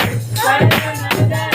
Nereden nereden?